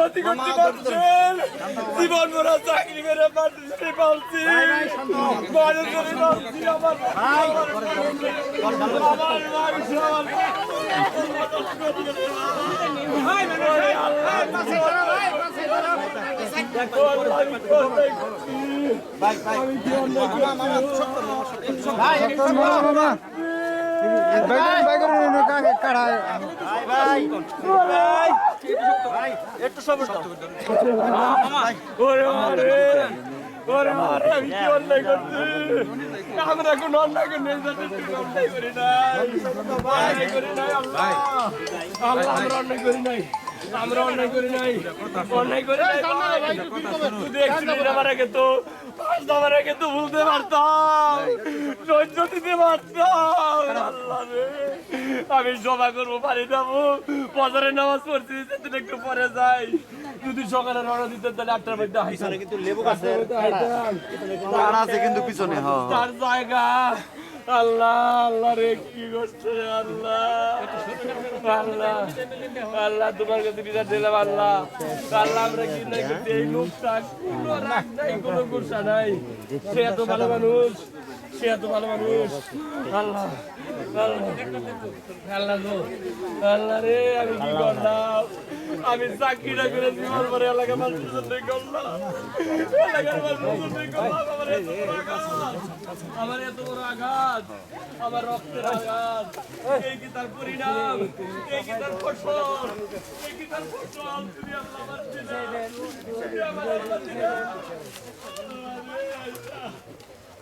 গতি করতে পারছেন। জীবন ভরা চাকরি করে পারতেছি পারছি। ঘরে চলে পারছি আমার আমার মানুষ আমার আমি কি আমরা কোন করি নাই। আমরা অন্যায় করি নাই। আমরা করি নাই। অন্যায় করি নাই। তুই দেখছিলি আগে তো আমার আগে তো ভুলতে পারতাম। সহ্য দিতে পারতাম আল্লাহ রে। আমি জমা করব পারি যাব। বাজারে নামাজ পড়ছি সেদিন একটু পরে যাই। যদি সকালে রওনা দিতে তাহলে আটটার মধ্যে হাইতাম কিন্তু লেবু গাছে আছে কিন্তু পিছনে তার জায়গা। আল্লাহ আল্লাহ রে কি করছে আল্লাহ। আল্লাহ আল্লাহ তোমার কাছে বিচার দিলাম আল্লাহ। আল্লাহ আমরা কি নাই করছি এই লোকটা কোনো রাগ নাই কোনো গুসা নাই। সে এত ভালো মানুষ। সে এত ভালো মানুষ। আল্লাহ আল্লাহ। আল্লাহ রে, আমি কি করলাম? আমি চাকরিটা করে জীবন পরে এলাকা মানুষের জন্য করলাম। এলাকার মানুষের করলাম, আমার এত বড় আঘাত। আমার রক্তের আঘাত। এই কি তার পরিণাম? এই কি তার ফসল? এই কি তার ফসল? তুমি আল্লাহ আমার দিলে আমার আল্লাহ দিলে আল্লাহ রে, আল্লাহ। আল্লাহ গো কি অন্যায় করছি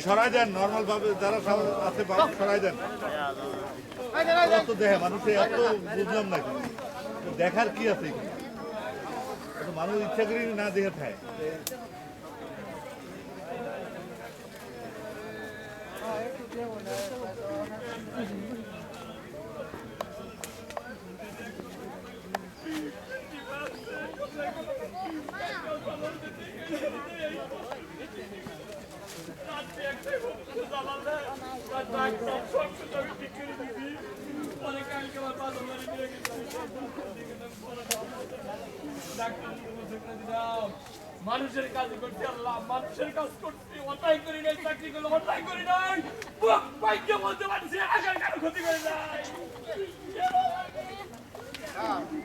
সরাই দেন নর্মাল ভাবে যারা আছে সরাই দেন দেখে মানুষে এত বুঝলাম না কিন্তু। দেখার কি আছে মানুষ ইচ্ছা করি না দেখে থাকে মানুষের কাজ করতে আল্লাহ, মানুষের কাজ করতে অন্যায় করি নাই চাকরি করলে অন্যায় করি নাই বাক্য বলতে পারছি, আগার কারও ক্ষতি করে নাই।